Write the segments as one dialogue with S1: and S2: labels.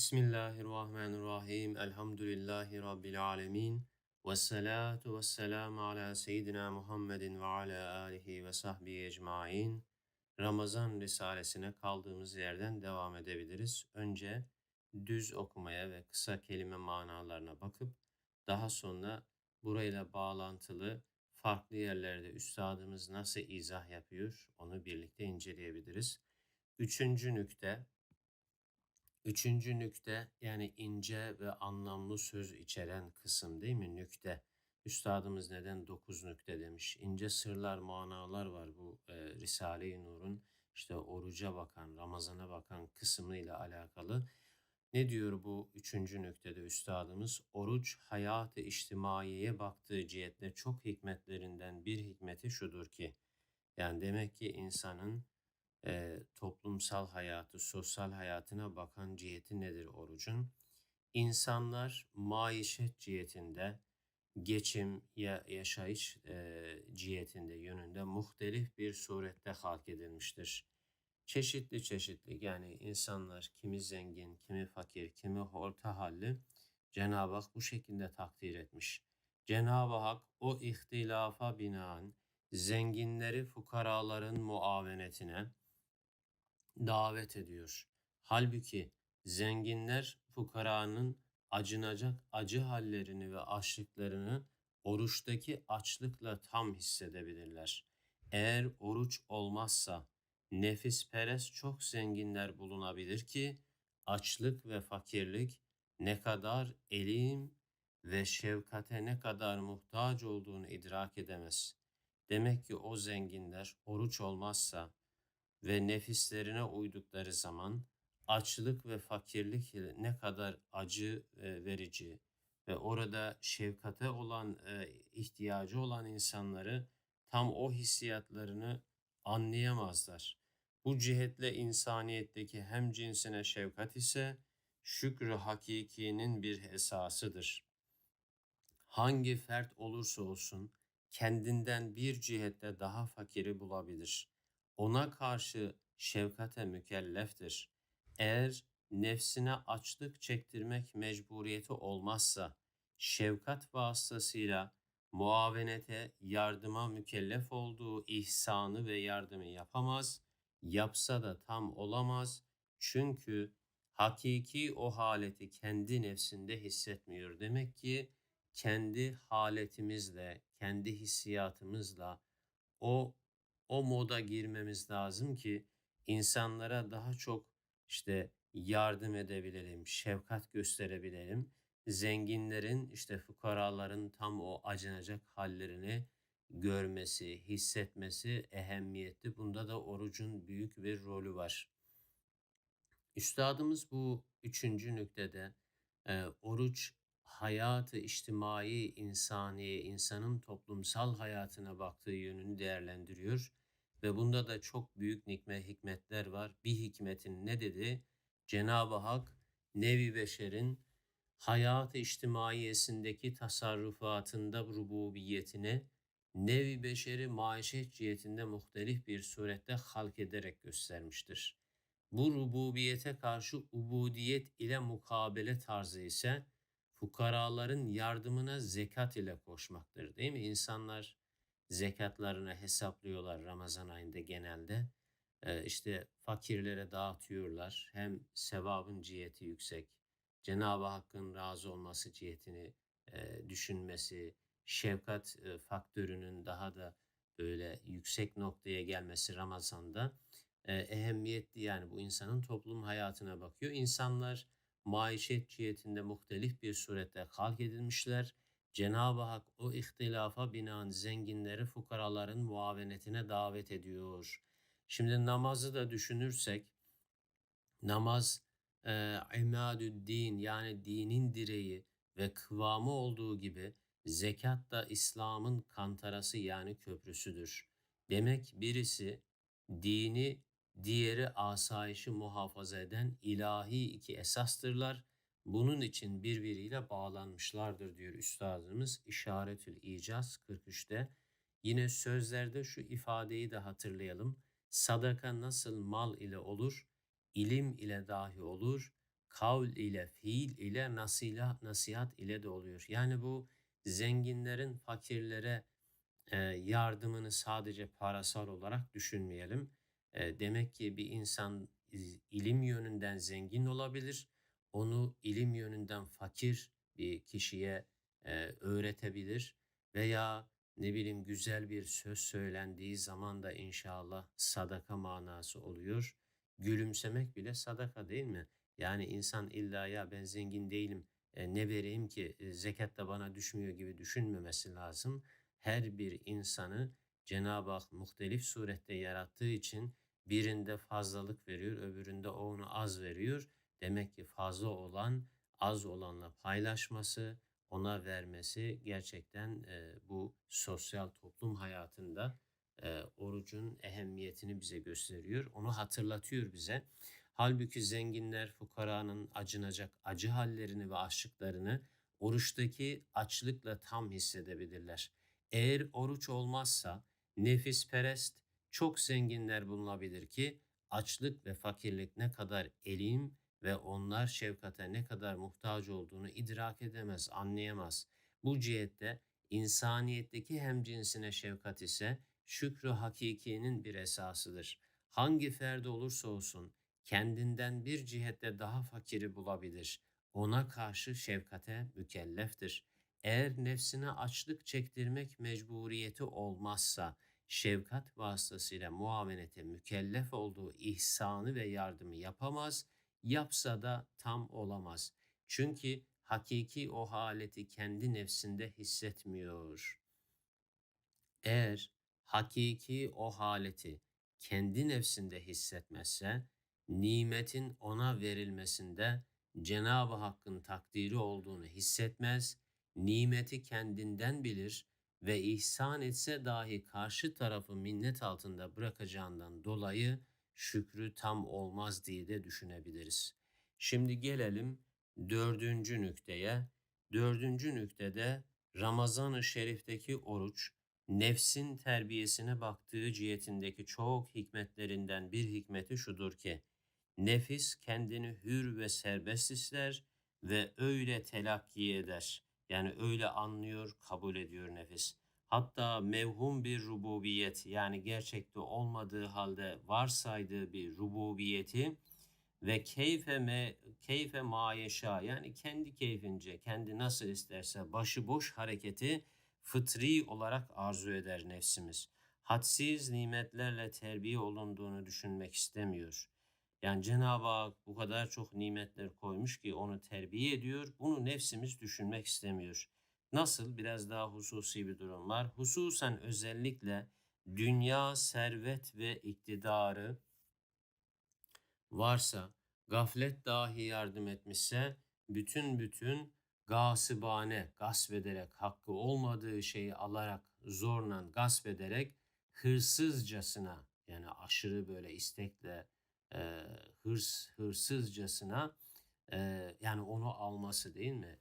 S1: Bismillahirrahmanirrahim. Elhamdülillahi Rabbil alemin. Ve salatu ve selamu ala seyyidina Muhammedin ve ala alihi ve sahbihi ecmain. Ramazan Risalesine kaldığımız yerden devam edebiliriz. Önce düz okumaya ve kısa kelime manalarına bakıp daha sonra burayla bağlantılı farklı yerlerde üstadımız nasıl izah yapıyor onu birlikte inceleyebiliriz. Üçüncü nükte Üçüncü nükte yani ince ve anlamlı söz içeren kısım değil mi? Nükte. Üstadımız neden dokuz nükte demiş. İnce sırlar, manalar var bu e, Risale-i Nur'un işte oruca bakan, Ramazan'a bakan kısmıyla alakalı. Ne diyor bu üçüncü nüktede üstadımız? Oruç hayatı içtimaiyeye baktığı cihetle çok hikmetlerinden bir hikmeti şudur ki, yani demek ki insanın e, toplumsal hayatı, sosyal hayatına bakan ciheti nedir orucun? İnsanlar maişet cihetinde, geçim ya yaşayış e, cihetinde yönünde muhtelif bir surette halk edilmiştir. Çeşitli çeşitli yani insanlar kimi zengin, kimi fakir, kimi orta halli Cenab-ı Hak bu şekilde takdir etmiş. Cenab-ı Hak o ihtilafa binaen zenginleri fukaraların muavenetine, davet ediyor. Halbuki zenginler fukaranın acınacak acı hallerini ve açlıklarını oruçtaki açlıkla tam hissedebilirler. Eğer oruç olmazsa nefis peres çok zenginler bulunabilir ki açlık ve fakirlik ne kadar elim ve şefkate ne kadar muhtaç olduğunu idrak edemez. Demek ki o zenginler oruç olmazsa ve nefislerine uydukları zaman açlık ve fakirlik ne kadar acı e, verici ve orada şefkate olan e, ihtiyacı olan insanları tam o hissiyatlarını anlayamazlar. Bu cihetle insaniyetteki hem cinsine şefkat ise şükrü hakikinin bir esasıdır. Hangi fert olursa olsun kendinden bir cihette daha fakiri bulabilir ona karşı şefkate mükelleftir. Eğer nefsine açlık çektirmek mecburiyeti olmazsa, şefkat vasıtasıyla muavenete, yardıma mükellef olduğu ihsanı ve yardımı yapamaz, yapsa da tam olamaz. Çünkü hakiki o haleti kendi nefsinde hissetmiyor. Demek ki kendi haletimizle, kendi hissiyatımızla o o moda girmemiz lazım ki insanlara daha çok işte yardım edebilelim, şefkat gösterebilelim. Zenginlerin işte fukaraların tam o acınacak hallerini görmesi, hissetmesi ehemmiyetli. Bunda da orucun büyük bir rolü var. Üstadımız bu üçüncü nüktede e, oruç hayatı içtimai, insani, insanın toplumsal hayatına baktığı yönünü değerlendiriyor ve bunda da çok büyük nikme hikmetler var. Bir hikmetin ne dedi? Cenab-ı Hak nevi beşerin hayat-ı içtimaiyesindeki tasarrufatında rububiyetini nevi beşeri maişet cihetinde muhtelif bir surette halk ederek göstermiştir. Bu rububiyete karşı ubudiyet ile mukabele tarzı ise fukaraların yardımına zekat ile koşmaktır değil mi? İnsanlar zekatlarını hesaplıyorlar Ramazan ayında genelde. Ee, işte fakirlere dağıtıyorlar. Hem sevabın ciheti yüksek, Cenab-ı Hakk'ın razı olması cihetini e, düşünmesi, şefkat e, faktörünün daha da böyle yüksek noktaya gelmesi Ramazan'da e, ehemmiyetli yani bu insanın toplum hayatına bakıyor. İnsanlar maişet cihetinde muhtelif bir surette halk edilmişler Cenab-ı Hak o ihtilafa binaen zenginleri fukaraların muavenetine davet ediyor. Şimdi namazı da düşünürsek namaz e, imadüddin yani dinin direği ve kıvamı olduğu gibi zekat da İslam'ın kantarası yani köprüsüdür. Demek birisi dini, diğeri asayişi muhafaza eden ilahi iki esastırlar bunun için birbiriyle bağlanmışlardır diyor üstadımız İşaretül İcaz 43'te. Yine sözlerde şu ifadeyi de hatırlayalım. Sadaka nasıl mal ile olur, ilim ile dahi olur, kavl ile, fiil ile, nasila, nasihat ile de oluyor. Yani bu zenginlerin fakirlere e, yardımını sadece parasal olarak düşünmeyelim. E, demek ki bir insan ilim yönünden zengin olabilir. Onu ilim yönünden fakir bir kişiye e, öğretebilir veya ne bileyim güzel bir söz söylendiği zaman da inşallah sadaka manası oluyor. Gülümsemek bile sadaka değil mi? Yani insan illa ya ben zengin değilim e, ne vereyim ki e, zekat da bana düşmüyor gibi düşünmemesi lazım. Her bir insanı Cenab-ı Hak muhtelif surette yarattığı için birinde fazlalık veriyor, öbüründe onu az veriyor. Demek ki fazla olan az olanla paylaşması, ona vermesi gerçekten e, bu sosyal toplum hayatında e, orucun ehemmiyetini bize gösteriyor. Onu hatırlatıyor bize. Halbuki zenginler fukaranın acınacak acı hallerini ve açlıklarını oruçtaki açlıkla tam hissedebilirler. Eğer oruç olmazsa nefisperest çok zenginler bulunabilir ki açlık ve fakirlik ne kadar elim ve onlar şefkate ne kadar muhtaç olduğunu idrak edemez, anlayamaz. Bu cihette insaniyetteki hemcinsine şefkat ise şükrü hakikinin bir esasıdır. Hangi ferde olursa olsun kendinden bir cihette daha fakiri bulabilir. Ona karşı şefkate mükelleftir. Eğer nefsine açlık çektirmek mecburiyeti olmazsa, şefkat vasıtasıyla muavenete mükellef olduğu ihsanı ve yardımı yapamaz, yapsa da tam olamaz. Çünkü hakiki o haleti kendi nefsinde hissetmiyor. Eğer hakiki o haleti kendi nefsinde hissetmezse, nimetin ona verilmesinde Cenab-ı Hakk'ın takdiri olduğunu hissetmez, nimeti kendinden bilir ve ihsan etse dahi karşı tarafı minnet altında bırakacağından dolayı şükrü tam olmaz diye de düşünebiliriz. Şimdi gelelim dördüncü nükteye. Dördüncü nüktede Ramazan-ı Şerif'teki oruç, nefsin terbiyesine baktığı cihetindeki çok hikmetlerinden bir hikmeti şudur ki, nefis kendini hür ve serbest ister ve öyle telakki eder. Yani öyle anlıyor, kabul ediyor nefis. Hatta mevhum bir rububiyet yani gerçekte olmadığı halde varsaydığı bir rububiyeti ve keyfe me, keyfe mayeşa yani kendi keyfince kendi nasıl isterse başıboş hareketi fıtri olarak arzu eder nefsimiz. Hadsiz nimetlerle terbiye olunduğunu düşünmek istemiyor. Yani Cenab-ı Hak bu kadar çok nimetler koymuş ki onu terbiye ediyor. Bunu nefsimiz düşünmek istemiyor. Nasıl? Biraz daha hususi bir durum var. Hususen özellikle dünya, servet ve iktidarı varsa, gaflet dahi yardım etmişse, bütün bütün gasibane, gasp ederek, hakkı olmadığı şeyi alarak, zorla gasp ederek, hırsızcasına, yani aşırı böyle istekle, e, hırs, hırsızcasına, e, yani onu alması değil mi?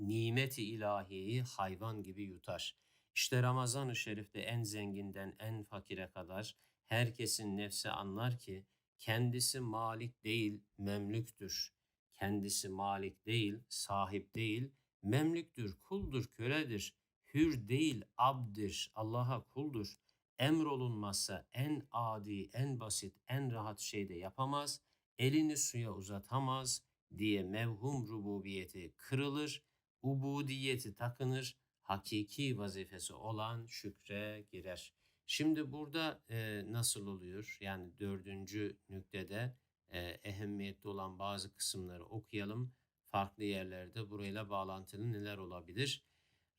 S1: nimeti ilahiyi hayvan gibi yutar. İşte Ramazan-ı Şerif'te en zenginden en fakire kadar herkesin nefsi anlar ki kendisi malik değil memlüktür. Kendisi malik değil, sahip değil, memlüktür, kuldur, köledir. Hür değil, abdir, Allah'a kuldur. Emrolunmazsa en adi, en basit, en rahat şeyde yapamaz, elini suya uzatamaz diye mevhum rububiyeti kırılır ubudiyeti takınır, hakiki vazifesi olan şükre girer. Şimdi burada e, nasıl oluyor? Yani dördüncü nüktede e, ehemmiyetli olan bazı kısımları okuyalım. Farklı yerlerde burayla bağlantılı neler olabilir?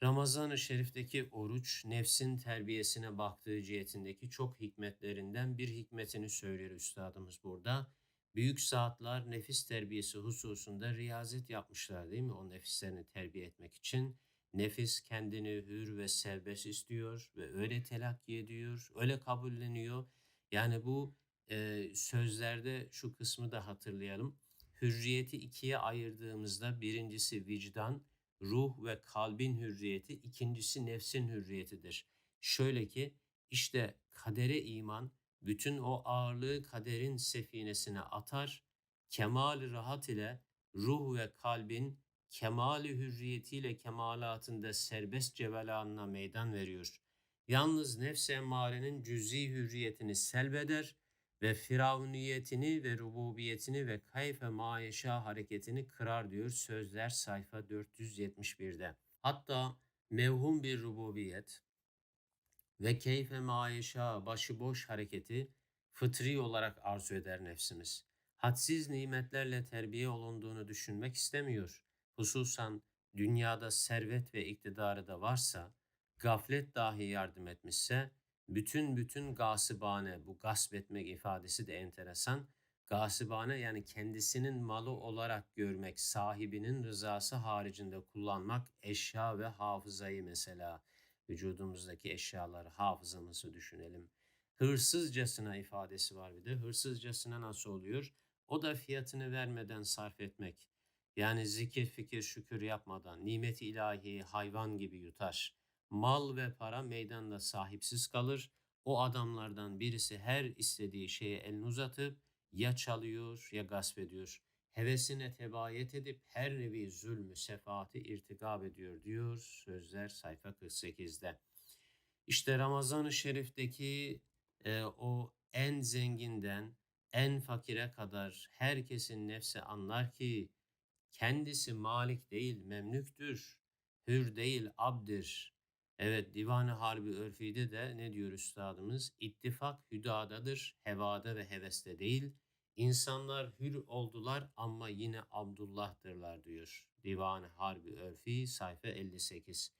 S1: Ramazan-ı Şerif'teki oruç, nefsin terbiyesine baktığı cihetindeki çok hikmetlerinden bir hikmetini söyler üstadımız burada büyük saatler nefis terbiyesi hususunda riyazet yapmışlar değil mi? O nefislerini terbiye etmek için. Nefis kendini hür ve serbest istiyor ve öyle telakki ediyor, öyle kabulleniyor. Yani bu e, sözlerde şu kısmı da hatırlayalım. Hürriyeti ikiye ayırdığımızda birincisi vicdan, ruh ve kalbin hürriyeti, ikincisi nefsin hürriyetidir. Şöyle ki işte kadere iman bütün o ağırlığı kaderin sefinesine atar, kemal rahat ile ruh ve kalbin kemali hürriyetiyle kemalatında serbest cevelanına meydan veriyor. Yalnız nefs-i emmarenin cüz'i hürriyetini selbeder ve firavuniyetini ve rububiyetini ve kayfe mayeşa hareketini kırar diyor sözler sayfa 471'de. Hatta mevhum bir rububiyet ve keyfe mayeşa başıboş hareketi fıtri olarak arzu eder nefsimiz. Hadsiz nimetlerle terbiye olunduğunu düşünmek istemiyor. Hususan dünyada servet ve iktidarı da varsa, gaflet dahi yardım etmişse, bütün bütün gasibane, bu gasp etmek ifadesi de enteresan, gasibane yani kendisinin malı olarak görmek, sahibinin rızası haricinde kullanmak, eşya ve hafızayı mesela, vücudumuzdaki eşyaları, hafızamızı düşünelim. Hırsızcasına ifadesi var bir de. Hırsızcasına nasıl oluyor? O da fiyatını vermeden sarf etmek. Yani zikir, fikir, şükür yapmadan nimeti ilahiyi hayvan gibi yutar. Mal ve para meydanda sahipsiz kalır. O adamlardan birisi her istediği şeye elini uzatıp ya çalıyor ya gasp ediyor. Hevesine tebayet edip her nevi zulmü, sefaati irtikab ediyor diyor sözler sayfa 48'de. İşte Ramazan-ı Şerif'teki e, o en zenginden en fakire kadar herkesin nefsi anlar ki kendisi malik değil memlüktür, hür değil abdir. Evet divan-ı harbi örfide de ne diyor üstadımız? İttifak hüdadadır, hevada ve heveste değil. İnsanlar hür oldular ama yine Abdullah'tırlar diyor. Divan-ı Harbi Örfi sayfa 58.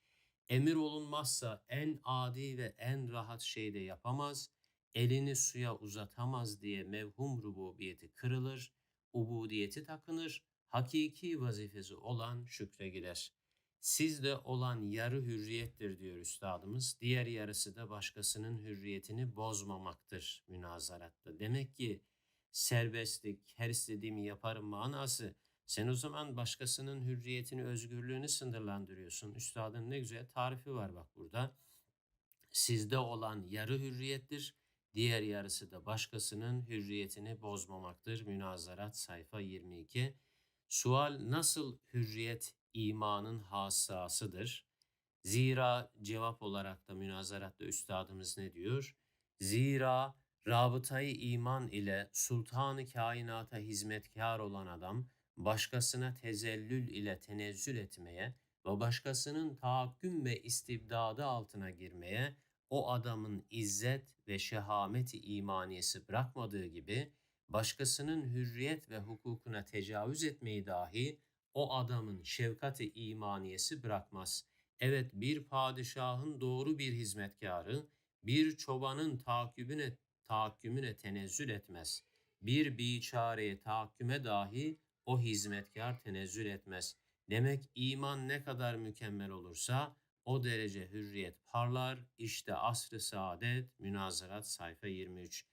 S1: Emir olunmazsa en adi ve en rahat şeyde yapamaz, elini suya uzatamaz diye mevhum rububiyeti kırılır, ubudiyeti takınır, hakiki vazifesi olan şükre girer. Sizde olan yarı hürriyettir diyor üstadımız. Diğer yarısı da başkasının hürriyetini bozmamaktır münazaratta. Demek ki serbestlik, her istediğimi yaparım manası. Sen o zaman başkasının hürriyetini, özgürlüğünü sınırlandırıyorsun. Üstadın ne güzel tarifi var bak burada. Sizde olan yarı hürriyettir, diğer yarısı da başkasının hürriyetini bozmamaktır. Münazarat sayfa 22. Sual nasıl hürriyet imanın hassasıdır? Zira cevap olarak da münazaratta üstadımız ne diyor? Zira rabıtayı iman ile sultanı kainata hizmetkar olan adam başkasına tezellül ile tenezzül etmeye ve başkasının tahakküm ve istibdadı altına girmeye o adamın izzet ve şehameti imaniyesi bırakmadığı gibi başkasının hürriyet ve hukukuna tecavüz etmeyi dahi o adamın şefkati imaniyesi bırakmaz. Evet bir padişahın doğru bir hizmetkarı bir çobanın tahakkümüne, tahakkümüne tenezzül etmez. Bir biçareye tahakküme dahi o hizmetkar tenezzül etmez. Demek iman ne kadar mükemmel olursa o derece hürriyet parlar. İşte asr-ı saadet münazarat sayfa 23.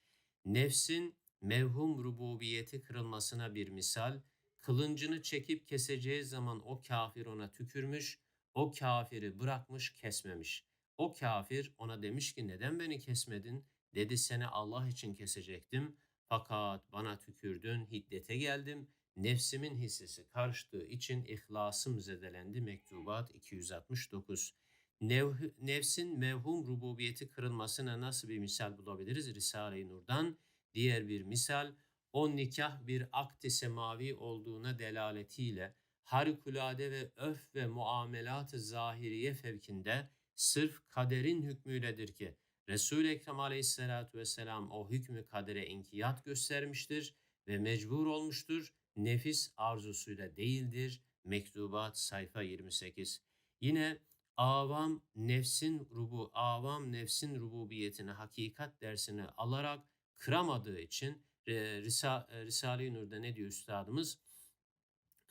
S1: Nefsin mevhum rububiyeti kırılmasına bir misal, kılıncını çekip keseceği zaman o kafir ona tükürmüş, o kafiri bırakmış kesmemiş. O kafir ona demiş ki neden beni kesmedin? Dedi seni Allah için kesecektim. Fakat bana tükürdün, hiddete geldim. Nefsimin hissesi karıştığı için ihlasım zedelendi. Mektubat 269. Nev, nefsin mevhum rububiyeti kırılmasına nasıl bir misal bulabiliriz? Risale-i Nur'dan diğer bir misal o nikah bir akti semavi olduğuna delaletiyle harikulade ve öf ve muamelat-ı zahiriye fevkinde sırf kaderin hükmüyledir ki Resul-i Ekrem aleyhissalatu vesselam o hükmü kadere inkiyat göstermiştir ve mecbur olmuştur. Nefis arzusuyla değildir. Mektubat sayfa 28. Yine avam nefsin rubu avam nefsin rububiyetini hakikat dersini alarak kıramadığı için e, e, Risale-i Nur'da ne diyor üstadımız?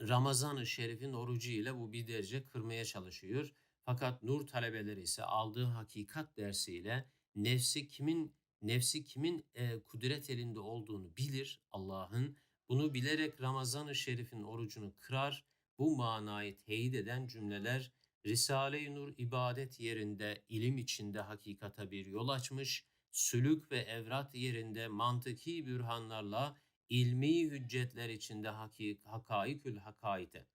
S1: Ramazan-ı Şerif'in orucu ile bu bir derece kırmaya çalışıyor. Fakat nur talebeleri ise aldığı hakikat dersiyle nefsi kimin nefsi kimin e, kudret elinde olduğunu bilir Allah'ın. Bunu bilerek Ramazan-ı Şerif'in orucunu kırar. Bu manayı teyit eden cümleler Risale-i Nur ibadet yerinde ilim içinde hakikata bir yol açmış, sülük ve evrat yerinde mantıki bürhanlarla ilmi hüccetler içinde hakik, hakaikül hakaite,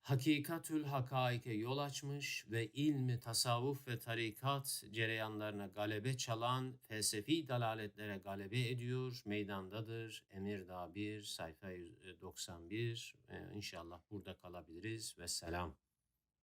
S1: hakikatül hakaike yol açmış ve ilmi tasavvuf ve tarikat cereyanlarına galebe çalan felsefi dalaletlere galebe ediyor, meydandadır. Emirdağ 1, sayfa 91. Ee, inşallah burada kalabiliriz. Vesselam.